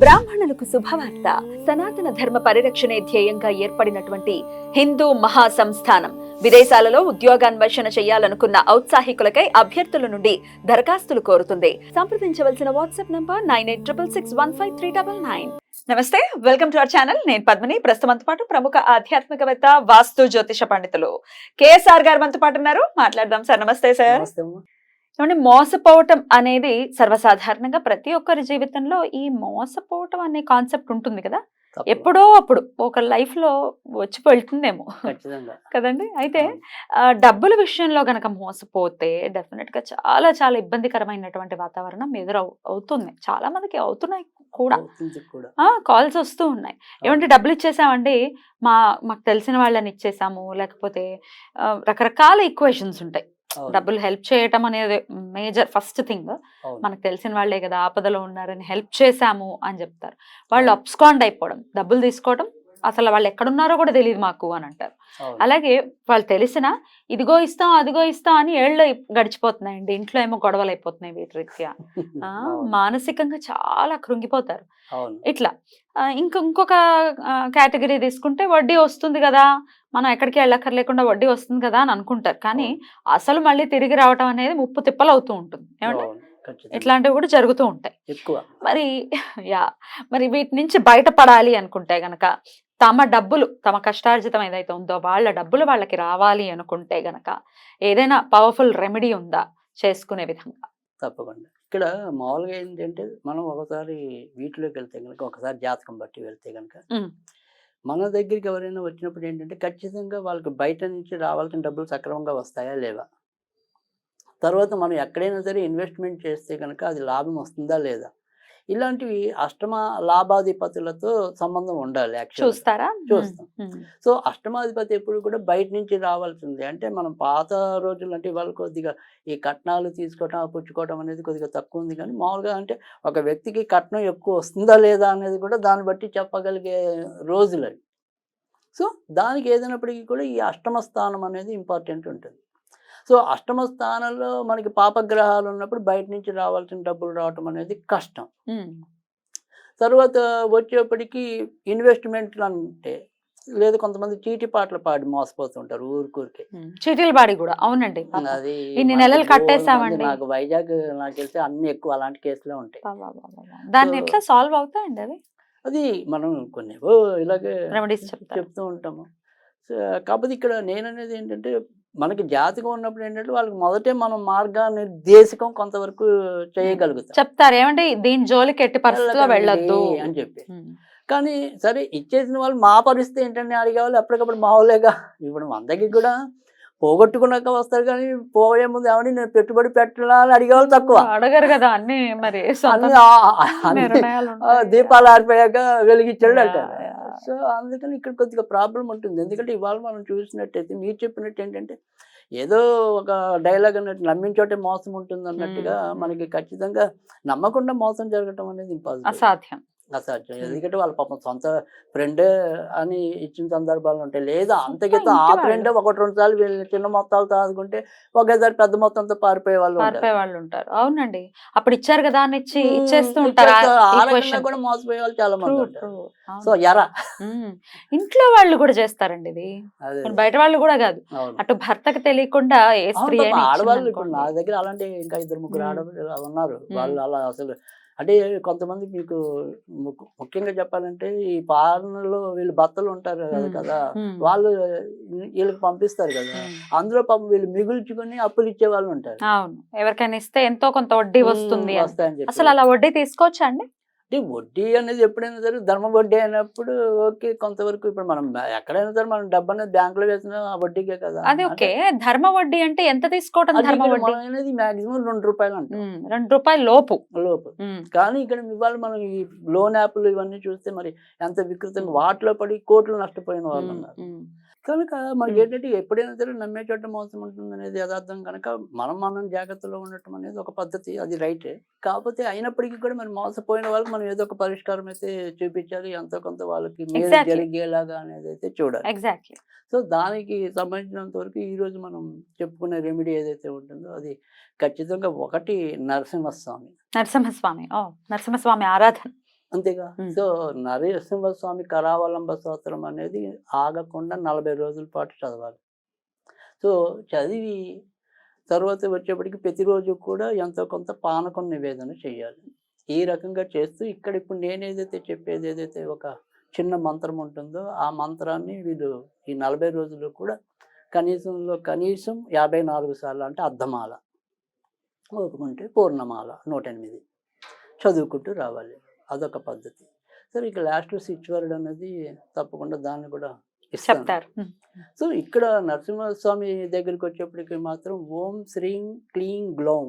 బ్రాహ్మణులకు శుభవార్త సనాతన ధర్మ పరిరక్షణే ధ్యేయంగా ఏర్పడినటువంటి హిందూ మహాసంస్థానం. విదేశాలలో ఉద్యోగాన్వేషణ చేయాలనుకున్న ఔత్సాహికులకై అభ్యర్థుల నుండి దరఖాస్తులు కోరుతుంది. సంప్రదించవలసిన WhatsApp number nine eight triple six one five three double nine. నమస్తే వెల్కమ్ టు అవర్ ఛానల్. నేను పద్మిని. ప్రస్తుతంతో పాటు ప్రముఖ ఆధ్యాత్మికవేత్త వాస్తు జ్యోతిష పండితులు కేఎస్ఆర్ గారు మనతో పాటు ఉన్నారు. మాట్లాడదాం సార్. నమస్తే సార్. ఏమంటే మోసపోవటం అనేది సర్వసాధారణంగా ప్రతి ఒక్కరి జీవితంలో ఈ మోసపోవటం అనే కాన్సెప్ట్ ఉంటుంది కదా. ఎప్పుడో అప్పుడు ఒక లైఫ్లో వచ్చి వెళ్తుందేమో. కదండి? అయితే డబ్బుల విషయంలో గనక మోసపోతే డెఫినెట్గా చాలా చాలా ఇబ్బందికరమైనటువంటి వాతావరణం ఎదురవు అవుతుంది. చాలా మందికి అవుతున్నాయి కూడా. కాల్స్ వస్తూ ఉన్నాయి. ఏమంటే డబ్బులు ఇచ్చేసామండి మా మాకు తెలిసిన వాళ్ళని ఇచ్చేసాము లేకపోతే రకరకాల ఈక్వేషన్స్ ఉంటాయి. డబ్బులు హెల్ప్ చేయటం అనేది మేజర్ ఫస్ట్ థింగ్. మనకు తెలిసిన వాళ్ళే కదా ఆపదలో ఉన్నారని హెల్ప్ చేశాము అని చెప్తారు వాళ్ళు. అప్స్కాండ్ అయిపోవడం డబ్బులు తీసుకోవడం అసలు వాళ్ళు ఎక్కడున్నారో కూడా తెలియదు మాకు అని అంటారు. అలాగే వాళ్ళు తెలిసిన ఇదిగో ఇస్తాం అదిగో ఇస్తాం అని ఏళ్ళు గడిచిపోతున్నాయండి. ఇంట్లో ఏమో గొడవలు అయిపోతున్నాయి వీటి రీత్యా ఆ, అవును. మానసికంగా చాలా కృంగిపోతారు. ఇట్లా ఇంక ఇంకొక కేటగిరీ తీసుకుంటే వడ్డీ వస్తుంది కదా. మనం ఎక్కడికి వెళ్ళక్కర్లేకుండా వడ్డీ వస్తుంది కదా అని అనుకుంటారు. కానీ అసలు మళ్ళీ తిరిగి రావటం అనేది ముప్పు తిప్పలు అవుతూ ఉంటుంది. ఏమంటే. ఇట్లాంటివి కూడా జరుగుతూ ఉంటాయి. ఎక్కువ. మరి యా మరి వీటి నుంచి బయటపడాలి అనుకుంటే గనక తమ డబ్బులు తమ కష్టార్జితం ఏదైతే ఉందో వాళ్ళ డబ్బులు వాళ్ళకి రావాలి అనుకుంటే గనక ఏదైనా పవర్ఫుల్ రెమెడీ ఉందా చేసుకునే విధంగా? తప్పకుండా. ఇక్కడ మామూలుగా ఏంటంటే మనం ఒకసారి వీటిలోకి వెళ్తే కనుక ఒకసారి జాతకం బట్టి వెళ్తే కనుక. మన దగ్గరికి ఎవరైనా వచ్చినప్పుడు ఏంటంటే ఖచ్చితంగా వాళ్ళకి బయట నుంచి రావాల్సిన డబ్బులు సక్రమంగా వస్తాయా లేవా? తర్వాత మనం ఎక్కడైనా సరే ఇన్వెస్ట్మెంట్ చేస్తే కనుక అది లాభం వస్తుందా లేదా? ఇలాంటివి అష్టమ లాభాధిపతులతో సంబంధం ఉండాలి చూస్తారా? చూస్తాం. సో అష్టమాధిపతి ఎప్పుడు కూడా బయట నుంచి రావాల్సిందే. అంటే మనం పాత రోజులు అంటే వాళ్ళు కొద్దిగా ఈ కట్నాలు తీసుకోవటం పుచ్చుకోవటం అనేది కొద్దిగా తక్కువ ఉంది కానీ మామూలుగా అంటే ఒక వ్యక్తికి కట్నం ఎక్కువ వస్తుందా లేదా అనేది కూడా దాన్ని బట్టి చెప్పగలిగే రోజులు సో దానికి ఏదైనప్పటికీ కూడా ఈ అష్టమ స్థానం అనేది ఇంపార్టెంట్ ఉంటుంది. సో అష్టమ స్థానంలో మనకి పాపగ్రహాలు ఉన్నప్పుడు బయట నుంచి రావాల్సిన డబ్బులు రావటం అనేది కష్టం. తర్వాత వచ్చేప్పటికి ఇన్వెస్ట్మెంట్లు అంటే లేదు కొంతమంది చీటి పాటలు పాడి మోసపోతుంటారు ఊరికూరికి. చీటీల బాడీ కూడా అవునండి. అది ఇన్ని నెలలు. మంది నాకు వైజాగ్ నాకు తెలిసి అన్ని ఎక్కువ అలాంటి కేసులే ఉంటాయి. దాన్ని ఎట్లా సాల్వ్ అవుతాయండి అవి అది మనం కొన్ని ఇలాగే చెప్తూ ఉంటాము కాకపోతే ఇక్కడ నేననేది ఏంటంటే మనకి జాతకం ఉన్నప్పుడు ఏంటంటే వాళ్ళకి మొదటే మనం మార్గనిర్దేశకం కొంతవరకు చేయగలుగుతాం. చెప్తారు. ఏమంటే దీని జోలికి ఎట్టి పరిస్థితిలో వెళ్ళొద్దు. అని చెప్పి. కానీ సరే ఇచ్చేసిన వాళ్ళు మా పరిస్థితి ఏంటంటే అడిగేవాళ్ళు ఎప్పటికప్పుడు మామూలేగా ఇప్పుడు మన దగ్గర కూడా పోగొట్టుకున్నాక వస్తారు కానీ పోయే ముందు ఏమని నేను పెట్టుబడి పెట్టాలా అని అడిగేవాళ్ళు తక్కువ అడగరు కదా అన్ని మరి. దీపాలు ఆరిపోయాక వెలిగించాడు అంటారు యా. సో అందుకని ఇక్కడ కొద్దిగా ప్రాబ్లం ఉంటుంది ఎందుకంటే ఇవాళ మనం చూసినట్టయితే మీరు చెప్పినట్టు ఏంటంటే ఏదో ఒక డైలాగ్ అన్నట్టు నమ్మించోటే మోసం ఉంటుంది అన్నట్టుగా. మనకి ఖచ్చితంగా నమ్మకుండా మోసం జరగటం అనేది ఇంపాసిబుల్ అసాధ్యం అసాధ్యం. ఎందుకంటే వాళ్ళ పాపం సొంత ఫ్రెండే అని ఇచ్చిన సందర్భాలు ఉంటాయి లేదా అంతకితో ఆ ఫ్రెండే ఒకటి రెండు సార్లు వీళ్ళు చిన్న మొత్తాలు తాదుకుంటే ఒకేసారి పెద్ద మొత్తంతో పారిపోయే వాళ్ళు. పారిపోయే వాళ్ళు ఉంటారు అవునండి అప్పుడు ఇచ్చారు కదా అని ఇచ్చి. ఇచ్చేస్తూ ఉంటారు. కూడా మోసపోయే వాళ్ళు చాలా మంది ఉంటారు. సో ఎర. ఇంట్లో వాళ్ళు కూడా చేస్తారండి ఇది బయట వాళ్ళు కూడా కాదు అటు భర్తకి తెలియకుండా ఏ స్త్రీ ఆడవాళ్ళు ఇప్పుడు నా. దగ్గర అలాంటి ఇంకా ఇద్దరు ముగ్గురు. ఆడవాళ్ళు ఉన్నారు. వాళ్ళు అలా అసలు అంటే కొంతమంది మీకు ముఖ్య- ముఖ్యంగా చెప్పాలంటే ఈ పాలనలో వీళ్ళు భర్తలు ఉంటారు కదా. వాళ్ళు వీళ్ళకి పంపిస్తారు కదా. అందులో పాపం వీళ్ళు మిగుల్చుకొని అప్పులు ఇచ్చే వాళ్ళు ఉంటారు. అవును. ఎవరికైనా ఇస్తే ఎంతో కొంత వడ్డీ వస్తుంది అసలు అలా వడ్డీ తీసుకోవచ్చా అండి? అంటే వడ్డీ అనేది ఎప్పుడైనా సరే ధర్మ వడ్డీ అయినప్పుడు ఓకే కొంతవరకు ఇప్పుడు మనం ఎక్కడైనా సరే మనం డబ్బు అనేది బ్యాంకులో వేసిన ఆ వడ్డీకే కదా అది ఓకే ధర్మ వడ్డీ అంటే ఎంత తీసుకోవటం ధర్మ వడ్డీ అనేది మాక్సిమం రెండు రూపాయలు అంటాం. రెండు రూపాయల లోపు లోపు. కానీ ఇక్కడ ఇవాళ మనం ఈ లోన్ యాప్లు ఇవన్నీ చూస్తే మరి ఎంత వికృతంగా వాటిలో పడి కోట్లు నష్టపోయిన వాళ్ళు. ఉన్నారు. కనుక మనకి. ఏంటంటే ఎప్పుడైనా సరే నమ్మే చోట మోసం ఉంటుంది అనేది యథార్థం. కనుక మనం మనం జాగ్రత్తలో ఉండటం అనేది ఒక పద్ధతి అది రైటే. కాకపోతే అయినప్పటికీ కూడా మరి మోసపోయిన వాళ్ళకి మనం ఏదో ఒక పరిష్కారం అయితే చూపించాలి. ఎంతో కొంత వాళ్ళకి మేలు. జరిగేలాగా అనేది అయితే చూడాలి. ఎగ్జాక్ట్లీ సో దానికి సంబంధించినంత వరకు ఈ రోజు మనం చెప్పుకునే రెమెడీ ఏదైతే ఉంటుందో అది ఖచ్చితంగా ఒకటి నరసింహస్వామి. నరసింహస్వామి. ఓ నరసింహస్వామి ఆరాధన. అంతేగా. సో నరసింహస్వామి కరావలంబ స్తోత్రం అనేది ఆగకుండా నలభై రోజుల పాటు చదవాలి. సో చదివి తర్వాత వచ్చేప్పటికి ప్రతిరోజు కూడా ఎంతో కొంత పానకం నివేదన చేయాలి ఈ రకంగా చేస్తూ ఇక్కడ ఇప్పుడు నేను ఏదైతే చెప్పేది ఏదైతే ఒక చిన్న మంత్రం ఉంటుందో ఆ మంత్రాన్ని వీళ్ళు ఈ నలభై రోజులు కూడా కనీసంలో కనీసం యాభై నాలుగు సార్లు అంటే అర్ధమాల. ఓపుకుంటే పూర్ణమాల నూట ఎనిమిది. చదువుకుంటూ రావాలి. అదొక పద్ధతి. సరే ఇక లాస్ట్ స్విచ్ వర్డ్ అనేది తప్పకుండా దాన్ని కూడా చెప్తారు. సో ఇక్కడ నరసింహస్వామి దగ్గరికి వచ్చేప్పటికి మాత్రం ఓం శ్రీం క్లీం గ్లౌం.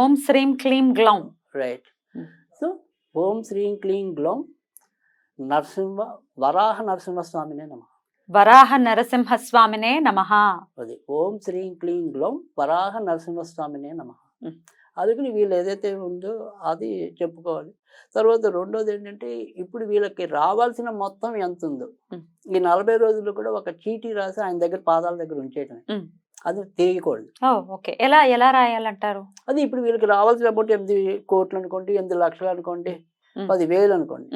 ఓం శ్రీం క్లీం గ్లౌం. రైట్. సో ఓం శ్రీం క్లీం గ్లౌం నరసింహ వరాహ నరసింహస్వామినే నమ. వరాహ నరసింహ స్వామినే నమః. అది ఓం శ్రీం క్లీం గ్లౌం వరాహ నరసింహస్వామినే నమ. అందుకని వీళ్ళు ఏదైతే ఉందో అది చెప్పుకోవాలి. తర్వాత రెండోది ఏంటంటే ఇప్పుడు వీళ్ళకి రావాల్సిన మొత్తం ఎంత ఉందో. ఈ నలభై రోజులు కూడా ఒక చీటీ రాసి ఆయన దగ్గర పాదాల దగ్గర ఉంచేయటమే. అది తీయకూడదు. Oh okay. ఎలా ఎలా రాయాలంటారు? అది ఇప్పుడు వీళ్ళకి రావాల్సిన అమౌంట్ ఎనిమిది కోట్లు అనుకోండి ఎనిమిది లక్షలు అనుకోండి Hmm. పది వేలు అనుకోండి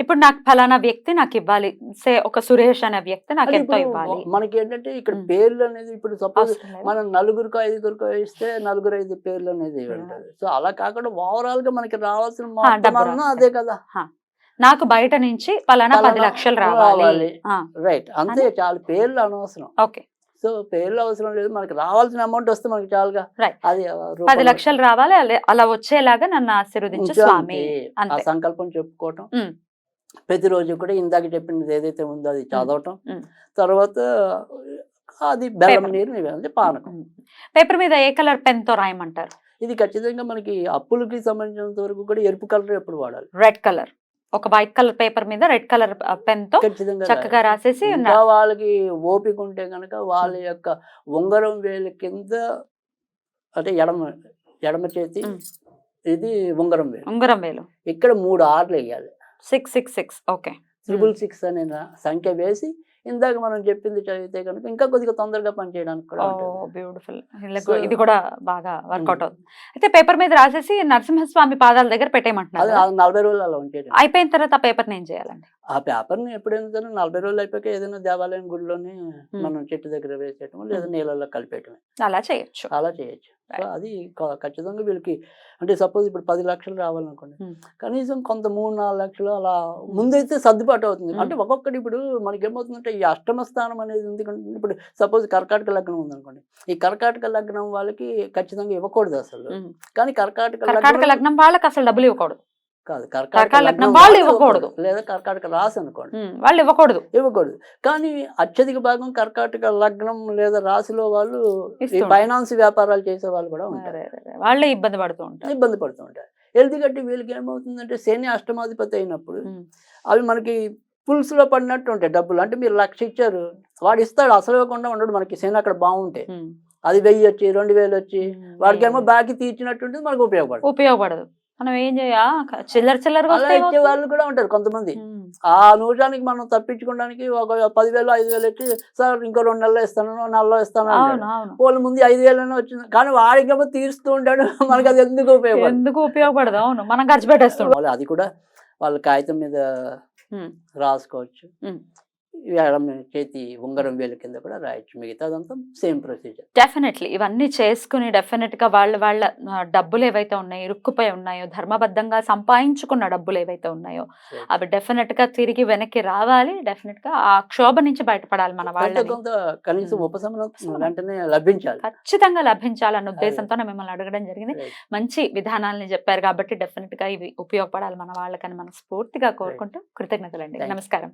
ఇప్పుడు నాకు ఫలానా వ్యక్తి నాకు ఇవ్వాలి. సే ఒక సురేష్ అనే వ్యక్తి నాకు ఎంతో ఇవ్వాలి. మనకి ఏంటంటే ఇక్కడ. పేర్లు అనేది ఇప్పుడు సపోజ్? మనం నలుగురికో ఐదుగురికో ఇస్తే నలుగురు ఐదు పేర్లు అనేది ఉంటుంది సో అలా కాకుండా ఓవరాల్గా మనకి రావాల్సిన మొత్తం. అదే కదా. నాకు బయట నుంచి ఫలానా పది లక్షలు రావాలి. రైట్. అంతే చాలు. పేర్లు అనవసరం. ఓకే. సో పేర్లు అవసరం లేదు. మనకి రావాల్సిన అమౌంట్ వస్తే మనకి చాలుగా. అది పది లక్షలు రావాలి అలా- వచ్చేలాగా నన్ను ఆశీర్వదించు స్వామి. ఆ సంకల్పం చెప్పుకోవటం. ప్రతిరోజు కూడా ఇందాక చెప్పినది ఏదైతే ఉందో అది చదవటం. తర్వాత అది బెల్లం. నీరు అంటే పానకం. పేపర్ మీద ఏ కలర్ పెన్తో రాయమంటారు? ఇది ఖచ్చితంగా మనకి అప్పులకి సంబంధించినంత వరకు కూడా ఎరుపు కలర్ ఎప్పుడు వాడాలి. Red colour. ఒక వైట్ కలర్ పేపర్ మీద రెడ్ కలర్ పెన్తో చక్కగా. రాసేసి వాళ్ళకి ఓపిక ఉంటే కనుక వాళ్ళ యొక్క ఉంగరం వేలు కింద అంటే ఎడమ ఎడమ చేతి. ఇది ఉంగరం వేలు. ఉంగరం వేలు. ఇక్కడ మూడు ఆర్లు వేయాలి. Six six six. Okay. Triple six అనే సంఖ్య వేసి ఇందాక మనం చెప్పింది చదివితే కనుక ఇంకా కొద్దిగా తొందరగా పనిచేయడానికి కూడా బ్యూటిఫుల్ ఇది కూడా బాగా వర్కౌట్. అవుతుంది. అయితే పేపర్ మీద రాసేసి నరసింహస్వామి పాదాల దగ్గర పెట్టేయమంటున్నారు నలభై రోజులు అలా ఉంచేది అయిపోయిన తర్వాత ఆ పేపర్ ఏం చేయాలండి? ఆ పేపర్ని ఎప్పుడైనా నలభై రోజులు అయిపోయాక ఏదైనా దేవాలయం గుడిలోనే మనం చెట్టు దగ్గర వేసేయటం లేదా నీళ్ళల్లో కలిపేయటం అలా చేయొచ్చు. అలా చేయొచ్చు. అది ఖచ్చితంగా వీళ్ళకి అంటే సపోజ్ ఇప్పుడు పది లక్షలు రావాలనుకోండి. కనీసం కొంత మూడు నాలుగు లక్షలు అలా ముందైతే సర్దుబాటు అవుతుంది. అంటే ఒక్కొక్కటి ఇప్పుడు మనకి ఏమవుతుందంటే ఈ అష్టమ స్థానం అనేది ఎందుకంటే ఇప్పుడు సపోజ్ కర్కాటక లగ్నం ఉందనుకోండి ఈ కర్కాటక లగ్నం వాళ్ళకి ఖచ్చితంగా ఇవ్వకూడదు అసలు. కానీ కర్కాటక లగ్నం వాళ్ళకి అసలు డబ్బులు ఇవ్వకూడదు. కాదు కర్కాటక లగ్నం వాళ్ళు ఇవ్వకూడదు. లేదా కర్కాటక రాశి అనుకోండి వాళ్ళు ఇవ్వకూడదు ఇవ్వకూడదు కానీ అత్యధిక భాగం కర్కాటక లగ్నం లేదా రాశిలో వాళ్ళు. ఫైనాన్స్ వ్యాపారాలు చేసే వాళ్ళు కూడా ఉంటారు. వాళ్ళే ఇబ్బంది పడుతూ ఉంటారు ఇబ్బంది పడుతూ ఉంటారు ఎందుకంటే వీళ్ళకి ఏమవుతుందంటే శని అష్టమాధిపతి అయినప్పుడు. అవి మనకి పులుసులో పడినట్టు ఉంటాయి డబ్బులు అంటే మీరు లక్ష ఇచ్చారు వాడు ఇస్తాడు అసలు ఇవ్వకుండా ఉండడు మనకి శని అక్కడ బాగుంటాయి. అది వెయ్యి వచ్చి రెండు వేలు వచ్చి. వాడికేమో బాకీ తీర్చినట్టు ఉంటుంది మనకు ఉపయోగపడదు ఉపయోగపడదు మనం ఏం చేయ చిల్లర చిల్లరగా అలా ఇచ్చే? వాళ్ళు కూడా ఉంటారు కొంతమంది. ఆ నిమిషానికి మనం తప్పించుకోవడానికి ఒక పదివేలు ఐదు వేలు వచ్చి సార్ ఇంకో రెండు నెలలు ఇస్తాను నెలలో ఇస్తాను వాళ్ళ ముందు ఐదు వేలనే వచ్చింది. కానీ వాడికేమో తీరుస్తూ ఉంటాడు. మనకి అది ఎందుకు ఉపయోగపడదు? ఎందుకు ఉపయోగపడదు? అవును. మనం ఖర్చు పెట్టేస్తాం వాళ్ళు అది కూడా వాళ్ళ కాగితం మీద. రాసుకోవచ్చు. చేతి ఉంగరం వేలు కింద కూడా రాయొచ్చు. మిగతాదంతా సేమ్ ప్రొసీజర్. డెఫినెట్లీ. ఇవన్నీ చేసుకుని డెఫినెట్గా వాళ్ళ వాళ్ళ డబ్బులు ఏవైతే ఉన్నాయో ఇరుక్కుపోయి ఉన్నాయో ధర్మబద్ధంగా సంపాదించుకున్న డబ్బులు ఏవైతే ఉన్నాయో అవి డెఫినెట్గా తిరిగి వెనక్కి రావాలి. డెఫినెట్గా ఆ క్షోభ నుంచి బయటపడాలి మన కొంత కనీసం. ఉపశమనం లభించాలి. ఖచ్చితంగా లభించాలన్న ఉద్దేశంతో మిమ్మల్ని అడగడం జరిగింది. మంచి విధానాలని చెప్పారు కాబట్టి డెఫినెట్గా ఇవి ఉపయోగపడాలి మన వాళ్ళకని మనం స్ఫూర్తిగా కోరుకుంటూ కృతజ్ఞతలండి. నమస్కారం.